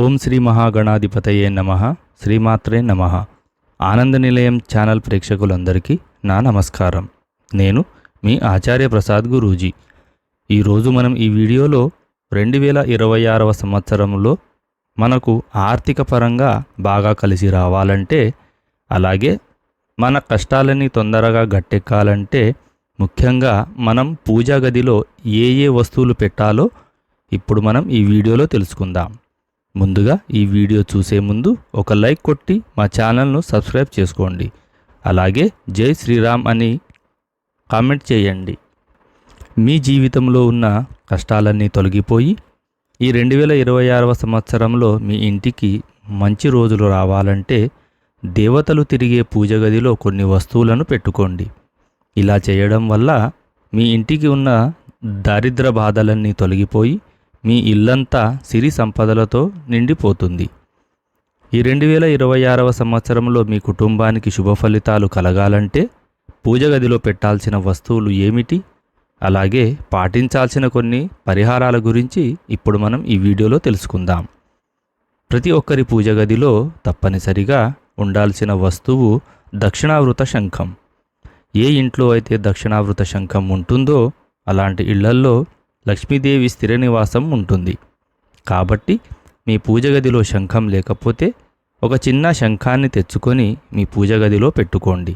ఓం శ్రీ మహాగణాధిపతయే నమ. శ్రీమాత్రే నమ. ఆనంద నిలయం ఛానల్ ప్రేక్షకులందరికీ నా నమస్కారం. నేను మీ ఆచార్య ప్రసాద్ గురూజీ. ఈరోజు మనం ఈ వీడియోలో రెండు వేల ఇరవై ఆరవ సంవత్సరంలో మనకు ఆర్థిక పరంగా బాగా కలిసి రావాలంటే అలాగే మన కష్టాలన్నీ తొందరగా గట్టెక్కాలంటే ముఖ్యంగా మనం పూజా గదిలో ఏ ఏ వస్తువులు పెట్టాలో ఇప్పుడు మనం ఈ వీడియోలో తెలుసుకుందాం. ముందుగా ఈ వీడియో చూసే ముందు ఒక లైక్ కొట్టి మా ఛానల్ను సబ్స్క్రైబ్ చేసుకోండి. అలాగే జై శ్రీరామ్ అని కామెంట్ చేయండి. మీ జీవితంలో ఉన్న కష్టాలన్నీ తొలగిపోయి ఈ రెండు వేల ఇరవై ఆరవ సంవత్సరంలో మీ ఇంటికి మంచి రోజులు రావాలంటే దేవతలు తిరిగే పూజ గదిలో కొన్ని వస్తువులను పెట్టుకోండి. ఇలా చేయడం వల్ల మీ ఇంటికి ఉన్న దారిద్ర బాధలన్నీ తొలగిపోయి మీ ఇల్లంతా సిరి సంపదలతో నిండిపోతుంది. ఈ రెండు వేల ఇరవై ఆరవ సంవత్సరంలో మీ కుటుంబానికి శుభ ఫలితాలు కలగాలంటే పూజ గదిలో పెట్టాల్సిన వస్తువులు ఏమిటి? అలాగే పాటించాల్సిన కొన్ని పరిహారాల గురించి ఇప్పుడు మనం ఈ వీడియోలో తెలుసుకుందాం. ప్రతి ఒక్కరి పూజ గదిలో తప్పనిసరిగా ఉండాల్సిన వస్తువు దక్షిణావృత శంఖం. ఏ ఇంట్లో అయితే దక్షిణావృత శంఖం ఉంటుందో అలాంటి ఇళ్ళల్లో లక్ష్మీదేవి స్థిర నివాసం ఉంటుంది. కాబట్టి మీ పూజ గదిలో శంఖం లేకపోతే ఒక చిన్న శంఖాన్ని తెచ్చుకొని మీ పూజ గదిలో పెట్టుకోండి.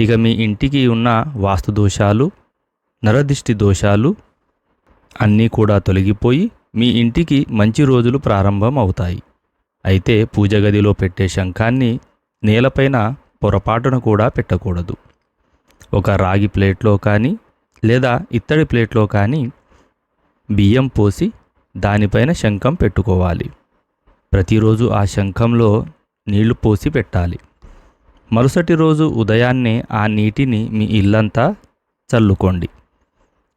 ఇక మీ ఇంటికి ఉన్న వాస్తు దోషాలు నరదిష్టి దోషాలు అన్నీ కూడా తొలగిపోయి మీ ఇంటికి మంచి రోజులు ప్రారంభం అవుతాయి అయితే పూజ గదిలో పెట్టే శంఖాన్ని నేలపైన పొరపాటున కూడా పెట్టకూడదు. ఒక రాగి ప్లేట్లో కానీ లేదా ఇత్తడి ప్లేట్లో కానీ బియ్యం పోసి దానిపైన శంఖం పెట్టుకోవాలి. ప్రతిరోజు ఆ శంఖంలో నీళ్ళు పోసి పెట్టాలి. మరుసటి రోజు ఉదయాన్నే ఆ నీటిని మీ ఇల్లంతా చల్లుకోండి.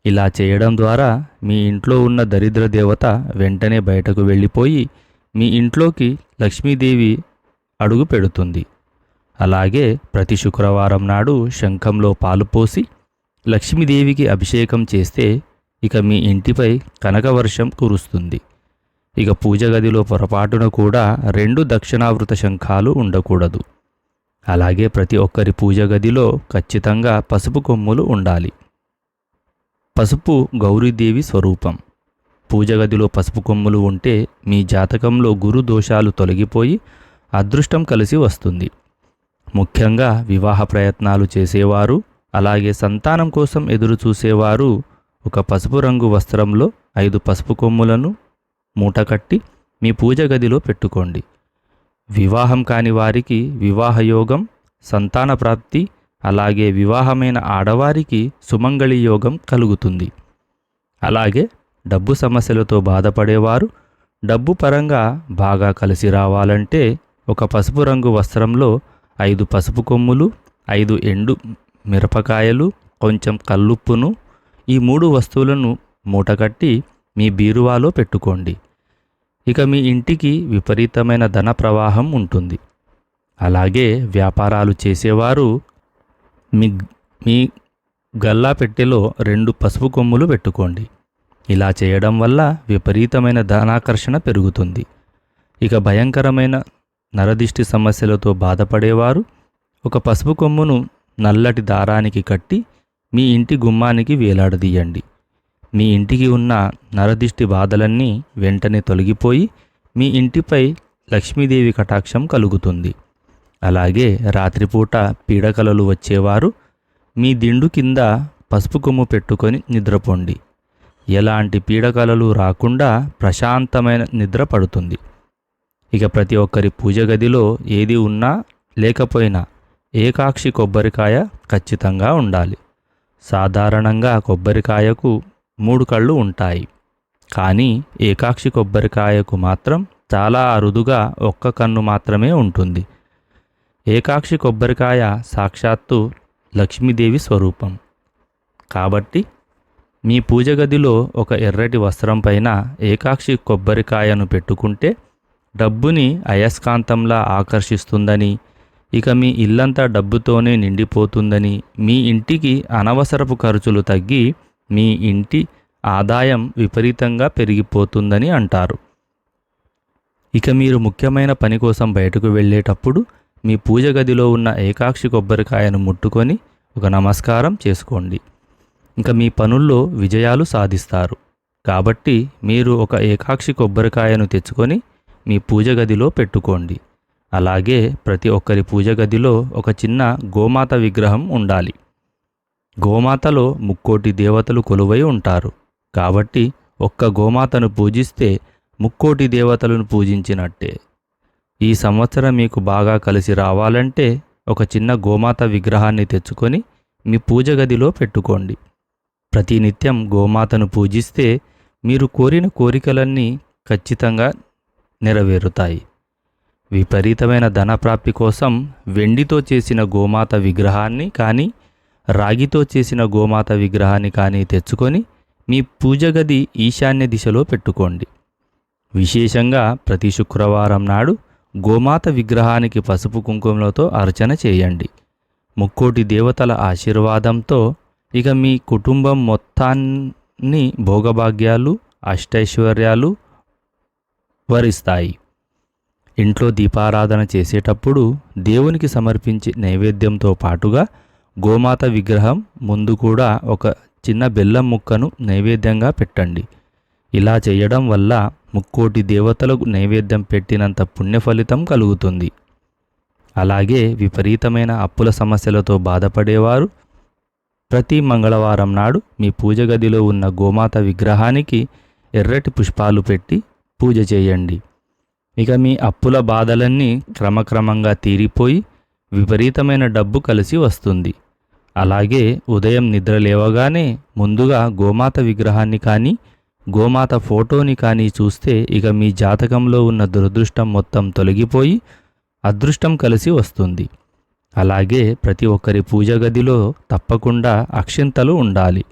ఇలా చేయడం ద్వారా మీ ఇంట్లో ఉన్న దరిద్ర దేవత వెంటనే బయటకు వెళ్ళిపోయి మీ ఇంట్లోకి లక్ష్మీదేవి అడుగు పెడుతుంది. అలాగే ప్రతి శుక్రవారం నాడు శంఖంలో పాలు పోసి లక్ష్మీదేవికి అభిషేకం చేస్తే ఇక మీ ఇంటిపై కనకవర్షం కురుస్తుంది. ఇక పూజ గదిలో పొరపాటున కూడా రెండు దక్షిణావృత శంఖాలు ఉండకూడదు. అలాగే ప్రతి ఒక్కరి పూజ గదిలో ఖచ్చితంగా పసుపు కొమ్ములు ఉండాలి. పసుపు గౌరీదేవి స్వరూపం. పూజ గదిలో పసుపు కొమ్ములు ఉంటే మీ జాతకంలో గురు దోషాలు తొలగిపోయి అదృష్టం కలిసి వస్తుంది. ముఖ్యంగా వివాహ ప్రయత్నాలు చేసేవారు అలాగే సంతానం కోసం ఎదురు చూసేవారు ఒక పసుపు రంగు వస్త్రంలో ఐదు పసుపు కొమ్ములను మూటకట్టి మీ పూజ గదిలో పెట్టుకోండి. వివాహం కాని వారికి వివాహయోగం సంతాన ప్రాప్తి అలాగే వివాహమైన ఆడవారికి సుమంగళి యోగం కలుగుతుంది. అలాగే డబ్బు సమస్యలతో బాధపడేవారు డబ్బు పరంగా బాగా కలిసి రావాలంటే ఒక పసుపు రంగు వస్త్రంలో ఐదు పసుపు కొమ్ములు ఐదు ఎండు మిరపకాయలు కొంచెం కల్లుప్పును ఈ మూడు వస్తువులను మూటకట్టి మీ బీరువాలో పెట్టుకోండి. ఇక మీ ఇంటికి విపరీతమైన ధన ప్రవాహం ఉంటుంది. అలాగే వ్యాపారాలు చేసేవారు మీ మీ గల్లా పెట్టెలో రెండు పసుపు కొమ్ములు పెట్టుకోండి. ఇలా చేయడం వల్ల విపరీతమైన ధనాకర్షణ పెరుగుతుంది. ఇక భయంకరమైన నరదిష్టి సమస్యలతో బాధపడేవారు ఒక పసుపు కొమ్మును నల్లటి దారానికి కట్టి మీ ఇంటి గుమ్మానికి వేలాడదీయండి. మీ ఇంటికి ఉన్న నరదిష్టి బాధలన్నీ వెంటనే తొలగిపోయి మీ ఇంటిపై లక్ష్మీదేవి కటాక్షం కలుగుతుంది. అలాగే రాత్రిపూట పీడకలలు వచ్చేవారు మీ దిండు కింద పసుపు కొమ్ము పెట్టుకొని నిద్రపోండి. ఎలాంటి పీడకలలు రాకుండా ప్రశాంతమైన నిద్ర పడుతుంది. ఇక ప్రతి ఒక్కరి పూజ గదిలో ఏది ఉన్నా లేకపోయినా ఏకాక్షి కొబ్బరికాయ ఖచ్చితంగా ఉండాలి. సాధారణంగా కొబ్బరికాయకు మూడు కళ్ళు ఉంటాయి. కానీ ఏకాక్షి కొబ్బరికాయకు మాత్రం చాలా అరుదుగా ఒక్క కన్ను మాత్రమే ఉంటుంది. ఏకాక్షి కొబ్బరికాయ సాక్షాత్తు లక్ష్మీదేవి స్వరూపం. కాబట్టి మీ పూజ గదిలో ఒక ఎర్రటి వస్త్రం పైన ఏకాక్షి కొబ్బరికాయను పెట్టుకుంటే డబ్బుని అయస్కాంతంలా ఆకర్షిస్తుందని ఇక మీ ఇల్లంతా డబ్బుతోనే నిండిపోతుందని మీ ఇంటికి అనవసరపు ఖర్చులు తగ్గి మీ ఇంటి ఆదాయం విపరీతంగా పెరిగిపోతుందని అంటారు. ఇక మీరు ముఖ్యమైన పని కోసం బయటకు వెళ్ళేటప్పుడు మీ పూజ గదిలో ఉన్న ఏకాక్షి కొబ్బరికాయను ముట్టుకొని ఒక నమస్కారం చేసుకోండి. ఇంకా మీ పనుల్లో విజయాలు సాధిస్తారు. కాబట్టి మీరు ఒక ఏకాక్షి కొబ్బరికాయను తెచ్చుకొని మీ పూజ గదిలో పెట్టుకోండి. అలాగే ప్రతి ఒక్కరి పూజ గదిలో ఒక చిన్న గోమాత విగ్రహం ఉండాలి. గోమాతలో ముక్కోటి దేవతలు కొలువై ఉంటారు. కాబట్టి ఒక్క గోమాతను పూజిస్తే ముక్కోటి దేవతలను పూజించినట్టే. ఈ సంవత్సరం మీకు బాగా కలిసి రావాలంటే ఒక చిన్న గోమాత విగ్రహాన్ని తెచ్చుకొని మీ పూజ గదిలో పెట్టుకోండి. ప్రతినిత్యం గోమాతను పూజిస్తే మీరు కోరిన కోరికలన్నీ ఖచ్చితంగా నెరవేరుతాయి. విపరీతమైన ధనప్రాప్తి కోసం వెండితో చేసిన గోమాత విగ్రహాన్ని కానీ రాగితో చేసిన గోమాత విగ్రహాన్ని కానీ తెచ్చుకొని మీ పూజ గది ఈశాన్య దిశలో పెట్టుకోండి. విశేషంగా ప్రతి శుక్రవారం నాడు గోమాత విగ్రహానికి పసుపు కుంకుమలతో అర్చన చేయండి. ముక్కోటి దేవతల ఆశీర్వాదంతో ఇక మీ కుటుంబం మొత్తాన్ని భోగభాగ్యాలు అష్టైశ్వర్యాలు వరిస్తాయి. ఇంట్లో దీపారాధన చేసేటప్పుడు దేవునికి సమర్పించే నైవేద్యంతో పాటుగా గోమాత విగ్రహం ముందు కూడా ఒక చిన్న బెల్లం ముక్కను నైవేద్యంగా పెట్టండి. ఇలా చేయడం వల్ల ముక్కోటి దేవతలకు నైవేద్యం పెట్టినంత పుణ్య ఫలితం కలుగుతుంది. అలాగే విపరీతమైన అప్పుల సమస్యలతో బాధపడేవారు ప్రతి మంగళవారం నాడు మీ పూజ గదిలో ఉన్న గోమాత విగ్రహానికి ఎర్రటి పుష్పాలు పెట్టి పూజ చేయండి. ఇక మీ అప్పుల బాధలన్నీ క్రమక్రమంగా తీరిపోయి విపరీతమైన డబ్బు కలిసి వస్తుంది. అలాగే ఉదయం నిద్ర లేవగానే ముందుగా గోమాత విగ్రహాన్ని కానీ గోమాత ఫోటోని కానీ చూస్తే ఇక మీ జాతకంలో ఉన్న దురదృష్టం మొత్తం తొలగిపోయి అదృష్టం కలిసి వస్తుంది. అలాగే ప్రతి ఒక్కరి పూజ గదిలో తప్పకుండా అక్షింతలు ఉండాలి.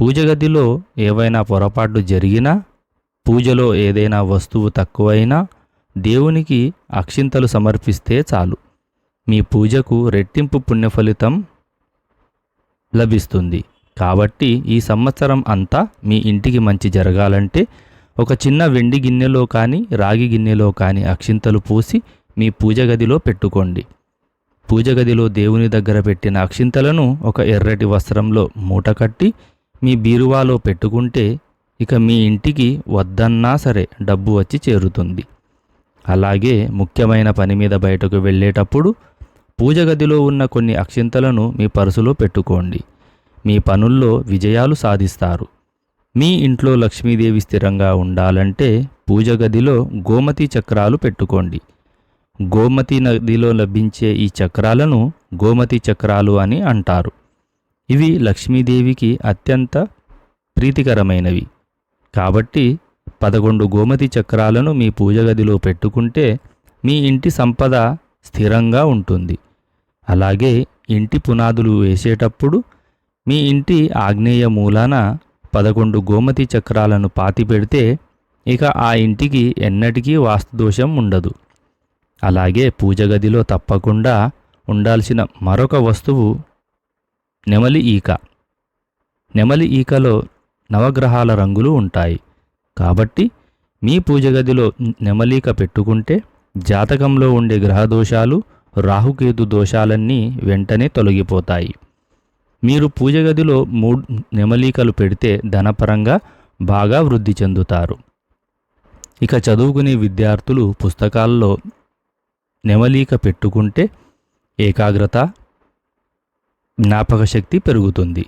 పూజ గదిలో ఏవైనా పొరపాట్లు జరిగినా పూజలో ఏదైనా వస్తువు తక్కువైనా దేవునికి అక్షింతలు సమర్పిస్తే చాలు. మీ పూజకు రెట్టింపు పుణ్యఫలితం లభిస్తుంది. కాబట్టి ఈ సంవత్సరం అంతా మీ ఇంటికి మంచి జరగాలంటే ఒక చిన్న వెండి గిన్నెలో కానీ రాగి గిన్నెలో కానీ అక్షింతలు పూసి మీ పూజ గదిలో పెట్టుకోండి. పూజ గదిలో దేవుని దగ్గర పెట్టిన అక్షింతలను ఒక ఎర్రటి వస్త్రంలో మూట కట్టి మీ బీరువాలో పెట్టుకుంటే ఇక మీ ఇంటికి వద్దన్నా సరే డబ్బు వచ్చి చేరుతుంది. అలాగే ముఖ్యమైన పని మీద బయటకు వెళ్ళేటప్పుడు పూజ గదిలో ఉన్న కొన్ని అక్షింతలను మీ పర్సులో పెట్టుకోండి. మీ పనుల్లో విజయాలు సాధిస్తారు. మీ ఇంట్లో లక్ష్మీదేవి స్థిరంగా ఉండాలంటే పూజ గదిలో గోమతి చక్రాలు పెట్టుకోండి. గోమతి నదిలో లభించే ఈ చక్రాలను గోమతి చక్రాలు అని అంటారు. ఇవి లక్ష్మీదేవికి అత్యంత ప్రీతికరమైనవి. కాబట్టి పదకొండు గోమతి చక్రాలను మీ పూజగదిలో పెట్టుకుంటే మీ ఇంటి సంపద స్థిరంగా ఉంటుంది. అలాగే ఇంటి పునాదులు వేసేటప్పుడు మీ ఇంటి ఆగ్నేయ మూలాన పదకొండు గోమతి చక్రాలను పాతిపెడితే ఇక ఆ ఇంటికి ఎన్నటికీ వాస్తుదోషం ఉండదు. అలాగే పూజ గదిలో తప్పకుండా ఉండాల్సిన మరొక వస్తువు నెమలి ఈక. నెమలి ఈకలో నవగ్రహాల రంగులు ఉంటాయి. కాబట్టి మీ పూజ గదిలో నెమలీక పెట్టుకుంటే జాతకంలో ఉండే గ్రహదోషాలు రాహుకేతు దోషాలన్నీ వెంటనే తొలగిపోతాయి. మీరు పూజ గదిలో మూడు నెమలీకలు పెడితే ధనపరంగా బాగా వృద్ధి చెందుతారు. ఇక చదువుకునే విద్యార్థులు పుస్తకాల్లో నెమలీక పెట్టుకుంటే ఏకాగ్రత జ్ఞాపక శక్తి పెరుగుతుంది.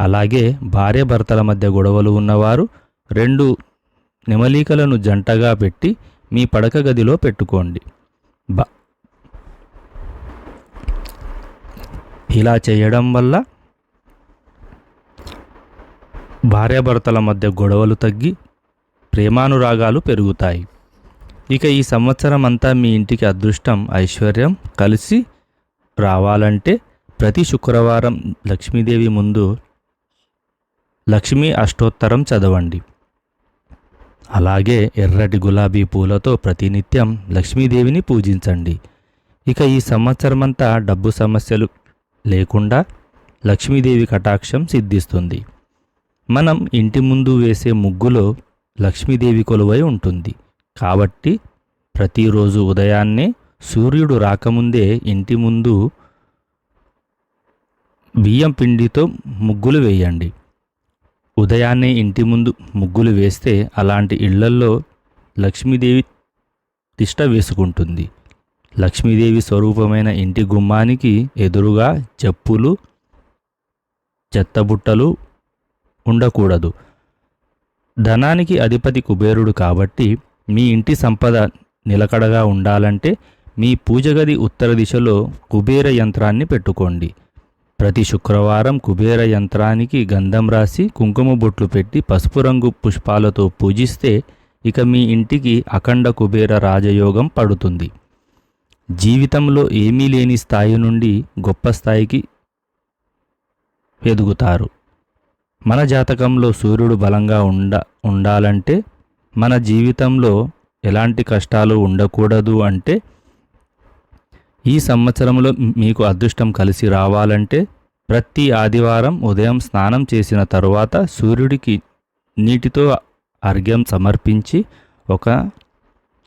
అలాగే భార్యాభర్తల మధ్య గొడవలు ఉన్నవారు రెండు నెమలీకలను జంటగా పెట్టి మీ పడక గదిలో పెట్టుకోండి. బ ఇలా చేయడం వల్ల భార్యాభర్తల మధ్య గొడవలు తగ్గి ప్రేమానురాగాలు పెరుగుతాయి. ఇక ఈ సంవత్సరం అంతా మీ ఇంటికి అదృష్టం ఐశ్వర్యం కలిసి రావాలంటే ప్రతి శుక్రవారం లక్ష్మీదేవి ముందు లక్ష్మీ అష్టోత్తరం చదవండి. అలాగే ఎర్రటి గులాబీ పూలతో ప్రతినిత్యం లక్ష్మీదేవిని పూజించండి. ఇక ఈ సంవత్సరమంతా డబ్బు సమస్యలు లేకుండా లక్ష్మీదేవి కటాక్షం సిద్ధిస్తుంది. మనం ఇంటి ముందు వేసే ముగ్గులో లక్ష్మీదేవి కొలువై ఉంటుంది. కాబట్టి ప్రతిరోజు ఉదయాన్నే సూర్యుడు రాకముందే ఇంటి ముందు బియ్యం పిండితో ముగ్గులు వేయండి. ఉదయాన్నే ఇంటి ముందు ముగ్గులు వేస్తే అలాంటి ఇళ్ళల్లో లక్ష్మీదేవి తిష్ట వేసుకుంటుంది. లక్ష్మీదేవి స్వరూపమైన ఇంటి గుమ్మానికి ఎదురుగా చెప్పులు చెత్తబుట్టలు ఉండకూడదు. ధనానికి అధిపతి కుబేరుడు కాబట్టి మీ ఇంటి సంపద నిలకడగా ఉండాలంటే మీ పూజగది ఉత్తర దిశలో కుబేర యంత్రాన్ని పెట్టుకోండి. ప్రతి శుక్రవారం కుబేర యంత్రానికి గంధం రాసి కుంకుమ బొట్లు పెట్టి పసుపు రంగు పుష్పాలతో పూజిస్తే ఇక మీ ఇంటికి అఖండ కుబేర రాజయోగం పడుతుంది. జీవితంలో ఏమీ లేని స్థాయి నుండి గొప్ప స్థాయికి ఎదుగుతారు. మన జాతకంలో సూర్యుడు బలంగా ఉండ ఉండాలంటే మన జీవితంలో ఎలాంటి కష్టాలు ఉండకూడదు అంటే ఈ సంవత్సరంలో మీకు అదృష్టం కలిసి రావాలంటే ప్రతి ఆదివారం ఉదయం స్నానం చేసిన తరువాత సూర్యుడికి నీటితో అర్ఘ్యం సమర్పించి ఒక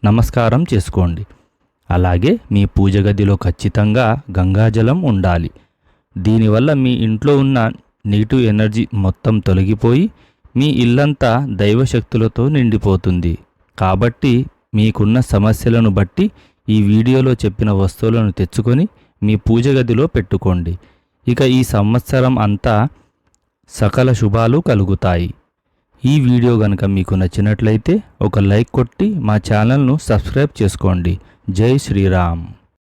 నమస్కారం చేసుకోండి. అలాగే మీ పూజ గదిలో ఖచ్చితంగా గంగాజలం ఉండాలి. దీనివల్ల మీ ఇంట్లో ఉన్న నెగిటివ్ ఎనర్జీ మొత్తం తొలగిపోయి మీ ఇల్లంతా దైవశక్తులతో నిండిపోతుంది. కాబట్టి మీకున్న సమస్యలను బట్టి ఈ వీడియోలో చెప్పిన వస్తువులను తెచ్చుకొని మీ పూజ గదిలో పెట్టుకోండి. ఇక ఈ సంవత్సరం అంతా సకల శుభాలు కలుగుతాయి. ఈ వీడియో కనుక మీకు నచ్చినట్లయితే ఒక లైక్ కొట్టి మా ఛానల్ను సబ్స్క్రైబ్ చేసుకోండి. జై శ్రీరామ్.